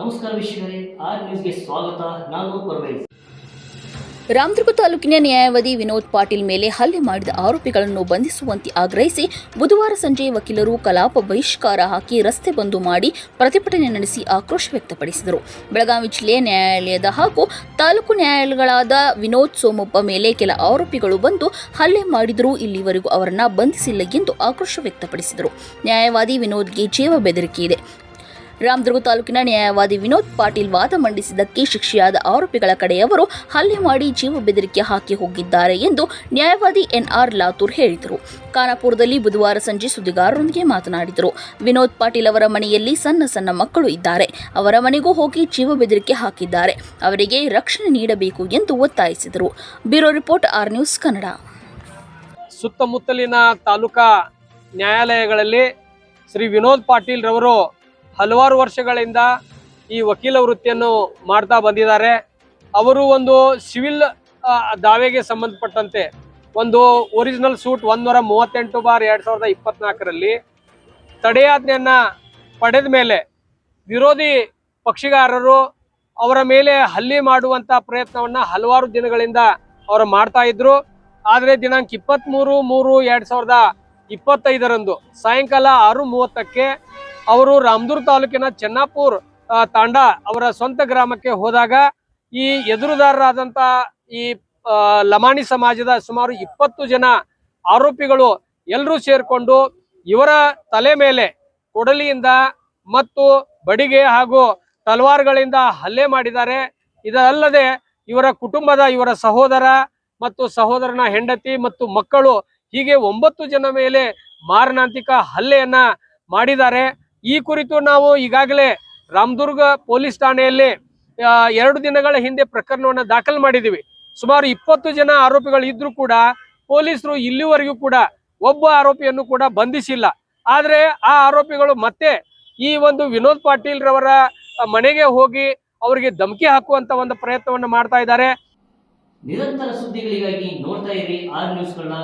ನಮಸ್ಕಾರ ವೀಕ್ಷಕರೇ, ಆರ್ ನ್ಯೂಸ್ಗೆ ಸ್ವಾಗತ. ನಾನು ಪರ್ವೇಜ್ ರಾಮದುರ್ಗ ತಾಲೂಕಿನ ನ್ಯಾಯವಾದಿ ವಿನೋದ್ ಪಾಟೀಲ್ ಮೇಲೆ ಹಲ್ಲೆ ಮಾಡಿದ ಆರೋಪಿಗಳನ್ನು ಬಂಧಿಸುವಂತೆ ಆಗ್ರಹಿಸಿ ಬುಧವಾರ ಸಂಜೆ ವಕೀಲರು ಕಲಾಪ ಬಹಿಷ್ಕಾರ ಹಾಕಿ ರಸ್ತೆ ಬಂದು ಮಾಡಿ ಪ್ರತಿಭಟನೆ ನಡೆಸಿ ಆಕ್ರೋಶ ವ್ಯಕ್ತಪಡಿಸಿದರು. ಬೆಳಗಾವಿ ಜಿಲ್ಲೆಯ ನ್ಯಾಯಾಲಯದ ಹಾಗೂ ತಾಲೂಕು ನ್ಯಾಯಾಲಯಗಳಾದ ವಿನೋದ್ ಸೋಮಪ್ಪ ಮೇಲೆ ಕೆಲ ಆರೋಪಿಗಳು ಬಂದು ಹಲ್ಲೆ ಮಾಡಿದರೂ ಇಲ್ಲಿವರೆಗೂ ಅವರನ್ನು ಬಂಧಿಸಿಲ್ಲ ಎಂದು ಆಕ್ರೋಶ ವ್ಯಕ್ತಪಡಿಸಿದರು. ನ್ಯಾಯವಾದಿ ವಿನೋದ್ಗೆ ಜೀವ ಬೆದರಿಕೆ ಇದೆ. ರಾಮದುರ್ಗ ತಾಲೂಕಿನ ನ್ಯಾಯವಾದಿ ವಿನೋದ್ ಪಾಟೀಲ್ ವಾದ ಮಂಡಿಸಿದ್ದಕ್ಕೆ ಶಿಕ್ಷೆಯಾದ ಆರೋಪಿಗಳ ಕಡೆಯವರು ಹಲ್ಲೆ ಮಾಡಿ ಜೀವ ಬೆದರಿಕೆ ಹಾಕಿ ಹೋಗಿದ್ದಾರೆ ಎಂದು ನ್ಯಾಯವಾದಿ ಎನ್ಆರ್ ಲಾತೂರ್ ಹೇಳಿದರು. ಖಾನಾಪುರದಲ್ಲಿ ಬುಧವಾರ ಸಂಜೆ ಸುದ್ದಿಗಾರರೊಂದಿಗೆ ಮಾತನಾಡಿದರು. ವಿನೋದ್ ಪಾಟೀಲ್ ಅವರ ಮನೆಯಲ್ಲಿ ಸಣ್ಣ ಸಣ್ಣ ಮಕ್ಕಳು ಇದ್ದಾರೆ. ಅವರ ಮನೆಗೂ ಹೋಗಿ ಜೀವ ಬೆದರಿಕೆ ಹಾಕಿದ್ದಾರೆ. ಅವರಿಗೆ ರಕ್ಷಣೆ ನೀಡಬೇಕು ಎಂದು ಒತ್ತಾಯಿಸಿದರು. Bureau report R news Kannada. ಸುತ್ತಮುತ್ತಲಿನ ತಾಲೂಕಾ ನ್ಯಾಯಾಲಯಗಳಲ್ಲಿ ಶ್ರೀ ವಿನೋದ್ ಪಾಟೀಲ್ ರವರು ಹಲವಾರು ವರ್ಷಗಳಿಂದ ಈ ವಕೀಲ ವೃತ್ತಿಯನ್ನು ಮಾಡ್ತಾ ಬಂದಿದ್ದಾರೆ. ಅವರು ಒಂದು ಸಿವಿಲ್ ದಾವೆಗೆ ಸಂಬಂಧಪಟ್ಟಂತೆ ಒಂದು ಒರಿಜಿನಲ್ ಸೂಟ್ ಒಂದೂರ ಮೂವತ್ತೆಂಟು ಬಾರ್ ಎರಡು ಸಾವಿರದ ಇಪ್ಪತ್ನಾಲ್ಕರಲ್ಲಿ ತಡೆಯಾಜ್ಞೆಯನ್ನು ಪಡೆದ ಮೇಲೆ ವಿರೋಧಿ ಪಕ್ಷಿಗಾರರು ಅವರ ಮೇಲೆ ಹಲ್ಲೆ ಮಾಡುವಂತ ಪ್ರಯತ್ನವನ್ನ ಹಲವಾರು ದಿನಗಳಿಂದ ಅವರು ಮಾಡ್ತಾ ಇದ್ರು. ಆದರೆ ದಿನಾಂಕ ಇಪ್ಪತ್ತ್ಮೂರು ಮೂರು ಎರಡ್ ಸಾವಿರದ ಇಪ್ಪತ್ತೈದರಂದು ಸಾಯಂಕಾಲ ಆರು ಮೂವತ್ತಕ್ಕೆ ಅವರು ರಾಮದುರ್ ತಾಲೂಕಿನ ಚೆನ್ನಾಪುರ್ ತಾಂಡ ಅವರ ಸ್ವಂತ ಗ್ರಾಮಕ್ಕೆ ಹೋದಾಗ ಈ ಎದುರುದಾರರಾದಂತ ಈ ಲಮಾಣಿ ಸಮಾಜದ ಸುಮಾರು ಇಪ್ಪತ್ತು ಜನ ಆರೋಪಿಗಳು ಎಲ್ಲರೂ ಸೇರ್ಕೊಂಡು ಇವರ ತಲೆ ಮೇಲೆ ಕೊಡಲಿಯಿಂದ ಮತ್ತು ಬಡಿಗೆ ಹಾಗೂ ತಲ್ವಾರ್ಗಳಿಂದ ಹಲ್ಲೆ ಮಾಡಿದ್ದಾರೆ. ಇದಲ್ಲದೆ ಇವರ ಕುಟುಂಬದ ಇವರ ಸಹೋದರ ಮತ್ತು ಸಹೋದರನ ಹೆಂಡತಿ ಮತ್ತು ಮಕ್ಕಳು ಹೀಗೆ ಒಂಬತ್ತು ಜನ ಮೇಲೆ ಮಾರಣಾಂತಿಕ ಹಲ್ಲೆಯನ್ನ ಮಾಡಿದ್ದಾರೆ. ಈ ಕುರಿತು ನಾವು ಈಗಾಗಲೇ ರಾಮದುರ್ಗ ಪೊಲೀಸ್ ಠಾಣೆಯಲ್ಲಿ ಎರಡು ದಿನಗಳ ಹಿಂದೆ ಪ್ರಕರಣವನ್ನು ದಾಖಲು ಮಾಡಿದ್ದೀವಿ. ಸುಮಾರು ಇಪ್ಪತ್ತು ಜನ ಆರೋಪಿಗಳು ಇದ್ರೂ ಕೂಡ ಪೊಲೀಸರು ಇಲ್ಲಿವರೆಗೂ ಕೂಡ ಒಬ್ಬ ಆರೋಪಿಯನ್ನು ಕೂಡ ಬಂಧಿಸಿಲ್ಲ. ಆದರೆ ಆ ಆರೋಪಿಗಳು ಮತ್ತೆ ಈ ಒಂದು ವಿನೋದ್ ಪಾಟೀಲ್ ರವರ ಮನೆಗೆ ಹೋಗಿ ಅವರಿಗೆ ಧಮಕಿ ಹಾಕುವಂತ ಒಂದು ಪ್ರಯತ್ನವನ್ನು ಮಾಡ್ತಾ ಇದ್ದಾರೆ. ನಿರಂತರ ಸುದ್ದಿಗಳಿಗಾಗಿ ನೋಡ್ತಾ ಇರಿ ಆರ್ ನ್ಯೂಸ್ಗಳನ್ನ.